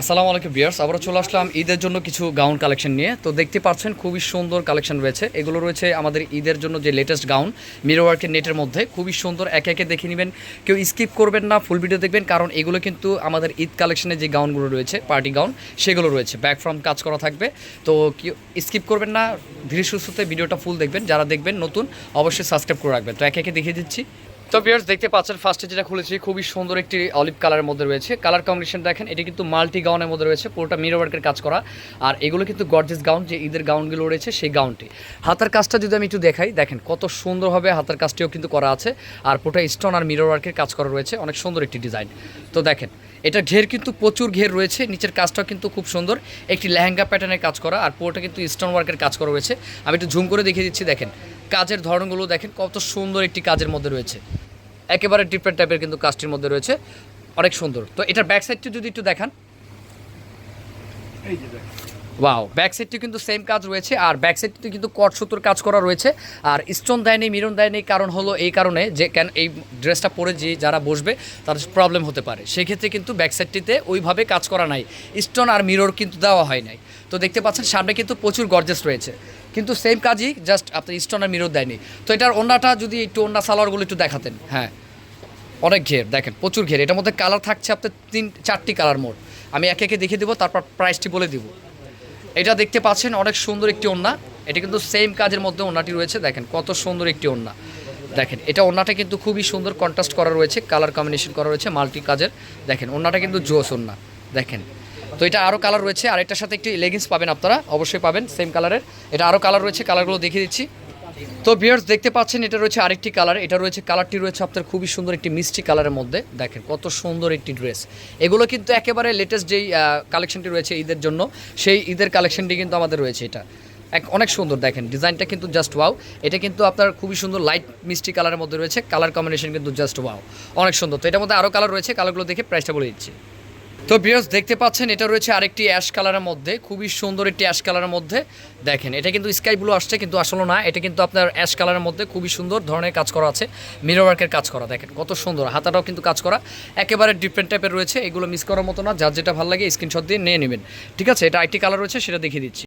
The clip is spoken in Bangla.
আসসালামু আলাইকুম বিয়ার্স আবারও চলে আসলাম ঈদের জন্য কিছু গাউন কালেকশন নিয়ে। তো দেখতে পাচ্ছেন, খুবই সুন্দর কালেকশন রয়েছে। এগুলো রয়েছে আমাদের ঈদের জন্য যে লেটেস্ট গাউন মিরো ওয়ার্কের নেটের মধ্যে। খুবই সুন্দর, একে একে দেখে নেবেন। কেউ স্কিপ করবেন না ফুল ভিডিও দেখবেন, কারণ এগুলো কিন্তু আমাদের ঈদ কালেকশনে যে গাউনগুলো রয়েছে পার্টি গাউন সেগুলো রয়েছে। ব্যাক ফ্রম কাজ করা থাকবে। তো কেউ স্কিপ করবেন না, ধীরে সুস্থতে ভিডিওটা ফুল দেখবেন। যারা দেখবেন নতুন, অবশ্যই সাবস্ক্রাইব করে রাখবেন। তো একে একে দেখিয়ে দিচ্ছি। তো বিয়ার্স দেখতে পাচ্ছেন ফার্স্টে যেটা খুলেছি, খুবই সুন্দর একটি অলিভ কালারের মধ্যে রয়েছে। কালার কম্বিনেশন দেখেন, এটি কিন্তু মাল্টি গাউনের মধ্যে রয়েছে, পুরোটা মিরো ওয়ার্কের কাজ করা। আর এগুলো কিন্তু গর্জেস গাউন যে ঈদের গাউনগুলো রয়েছে, সেই গাউনটি হাতার কাজটা যদি আমি একটু দেখাই, দেখেন কত সুন্দরভাবে হাতার কাজটিও কিন্তু করা আছে। আর পুরোটা স্টোন আর মিরো ওয়ার্কের কাজ করা রয়েছে, অনেক সুন্দর একটি ডিজাইন তো দেখেন, এটা ঘের কিন্তু প্রচুর ঘের রয়েছে, নিচের কাজটাও কিন্তু খুব সুন্দর। একটি লেহেঙ্গা প্যাটার্নের কাজ করা, আর পুরোটা কিন্তু স্টোন ওয়ার্কের কাজ করা রয়েছে। আমি একটু ঝুম করে দেখিয়ে দিচ্ছি, দেখেন। কাজের ধরনগুলো দেখেন, কত সুন্দর একটি কাজের মধ্যে রয়েছে। একেবারে ডিফারেন্ট টাইপের কিন্তু কাজটির মধ্যে রয়েছে। অনেক সুন্দর। তো এটার ব্যাক সাইডটি যদি একটু দেখান। এই যে ওয়াও ব্যাক সাইডটি কিন্তু সেম কাজ রয়েছে আর ব্যাক সাইডটি কিন্তু কট সুতোর কাজ করা রয়েছে। আর স্টোন দেয়নি মিরন দেয়নি কারণ হলো এই কারণে যে কেন এই ড্রেসটা পরে যে যারা বসবে তাদের প্রবলেম হতে পারে। সেক্ষেত্রে কিন্তু ব্যাক সাইডটিতে ওইভাবে কাজ করা নাই। স্টোন আর মিরর কিন্তু দেওয়া হয় নাই। তো দেখতে পাচ্ছেন সামনে কিন্তু প্রচুর গর্জেস রয়েছে। কিন্তু সেম কাজই জাস্ট আপনার স্টোন আর মিরর দেয়নি। তো এটার অন্যটা যদি একটু অন্য সালোয়ারগুলো একটু দেখাতেন। হ্যাঁ অনেক ঘের, দেখেন, প্রচুর ঘের। এটার মধ্যে কালার থাকছে আপনার তিন, চারটি কালার মোড। আমি একে একে দেখিয়ে দেবো, তারপর প্রাইসটি বলে দিব। এটা দেখতে পাচ্ছেন, অনেক সুন্দর একটি ওন্না। এটা কিন্তু সেম কাজের মধ্যে ওন্নাটি রয়েছে। দেখেন, কত সুন্দর একটি ওন্না। দেখেন, এটা ওন্নাটা কিন্তু খুবই সুন্দর কন্ট্রাস্ট করা রয়েছে কালার কম্বিনেশন করা রয়েছে মাল্টি কাজের দেখেন, ওন্নাটা কিন্তু জোস ওন্না। দেখেন তো এটা আরও কালার রয়েছে। আর এটার সাথে একটি লেগিংস পাবেন আপনারা। অবশ্যই পাবেন সেম কালারের এটা আরও কালার রয়েছে কালারগুলো দেখিয়ে দিচ্ছি। তো বিয়ার্স দেখতে পাচ্ছেন, এটা রয়েছে আরেকটি কালার এটা রয়েছে কালারটি রয়েছে আপনার খুবই সুন্দর একটি মিষ্টি কালারের মধ্যে। দেখেন, কত সুন্দর একটি ড্রেস এগুলো কিন্তু একেবারে লেটেস্ট যেই কালেকশনটি রয়েছে ঈদের জন্য, সেই ঈদের কালেকশনটি কিন্তু আমাদের রয়েছে এটা। এক, অনেক সুন্দর, দেখেন। ডিজাইনটা কিন্তু জাস্ট ওয়াও এটা কিন্তু আপনার খুবই সুন্দর লাইট মিষ্টি কালারের মধ্যে রয়েছে। কালার কম্বিনেশন কিন্তু জাস্ট ওয়াও অনেক সুন্দর। তো এটার মধ্যে আরও কালার রয়েছে। কালারগুলো দেখে প্রাইসটা বলে দিচ্ছি। তো বিয়ার্স দেখতে পাচ্ছেন, এটা রয়েছে আরেকটি অ্যাশ কালারের মধ্যে। খুবই সুন্দর একটি অ্যাশ কালারের মধ্যে। দেখেন, এটা কিন্তু স্কাই ব্লু আসছে, কিন্তু আসলে না। এটা কিন্তু আপনার অ্যাশ কালারের মধ্যে খুবই সুন্দর ধরনের কাজ করা আছে। মিরর ওয়ার্কের কাজ করা, দেখেন, কত সুন্দর। হাতাটাও কিন্তু কাজ করা। একেবারে ডিফারেন্ট টাইপের রয়েছে। এগুলো মিস করার মতো না। যার যেটা ভালো লাগে স্ক্রিনশট দিয়ে নিয়ে নেবেন। ঠিক আছে, এটা আইটি কালার রয়েছে, সেটা দেখিয়ে দিচ্ছি।